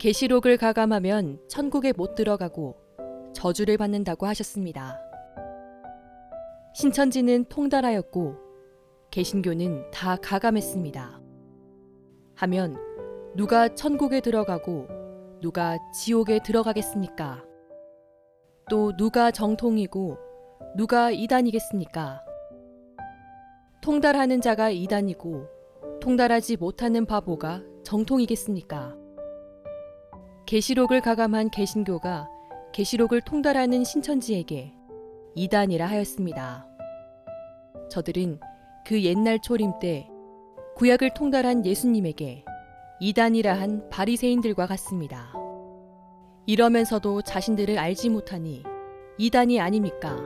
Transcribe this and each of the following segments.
계시록을 가감하면 천국에 못 들어가고 저주를 받는다고 하셨습니다. 신천지는 통달하였고 개신교는 다 가감했습니다. 하면 누가 천국에 들어가고 누가 지옥에 들어가겠습니까? 또 누가 정통이고 누가 이단이겠습니까? 통달하는 자가 이단이고 통달하지 못하는 바보가 정통이겠습니까? 계시록을 가감한 개신교가 계시록을 통달하는 신천지에게 이단이라 하였습니다. 저들은 그 옛날 초림 때 구약을 통달한 예수님에게 이단이라 한 바리새인들과 같습니다. 이러면서도 자신들을 알지 못하니 이단이 아닙니까?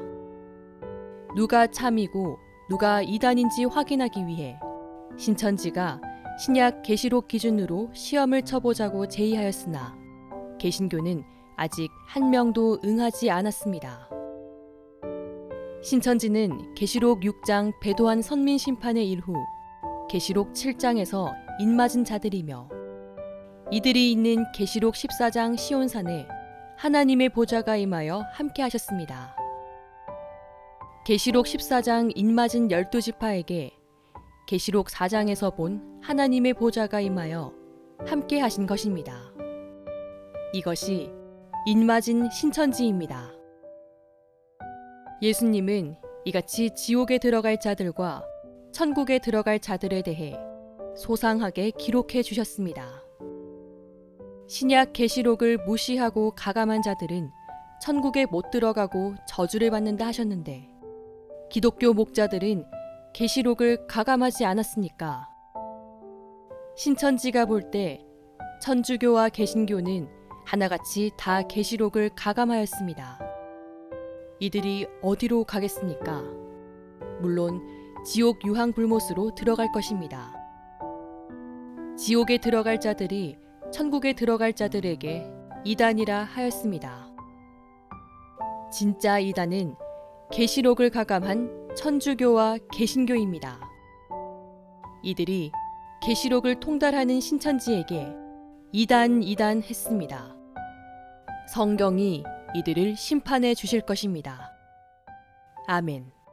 누가 참이고 누가 이단인지 확인하기 위해 신천지가 신약 계시록 기준으로 시험을 쳐보자고 제의하였으나 개신교는 아직 한 명도 응하지 않았습니다. 신천지는 계시록 6장 배도한 선민 심판의 일후 계시록 7장에서 인맞은 자들이며 이들이 있는 계시록 14장 시온산에 하나님의 보좌가 임하여 함께 하셨습니다. 계시록 14장 인맞은 열두 지파에게 계시록 4장에서 본 하나님의 보좌가 임하여 함께 하신 것입니다. 이것이 인맞은 신천지입니다. 예수님은 이같이 지옥에 들어갈 자들과 천국에 들어갈 자들에 대해 소상하게 기록해 주셨습니다. 신약 계시록을 무시하고 가감한 자들은 천국에 못 들어가고 저주를 받는다 하셨는데 기독교 목자들은 계시록을 가감하지 않았습니까? 신천지가 볼 때 천주교와 개신교는 하나같이 다 계시록을 가감하였습니다. 이들이 어디로 가겠습니까? 물론 지옥 유황 불못으로 들어갈 것입니다. 지옥에 들어갈 자들이 천국에 들어갈 자들에게 이단이라 하였습니다. 진짜 이단은 계시록을 가감한 천주교와 개신교입니다. 이들이 계시록을 통달하는 신천지에게 이단 이단 했습니다. 성경이 이들을 심판해 주실 것입니다. 아멘.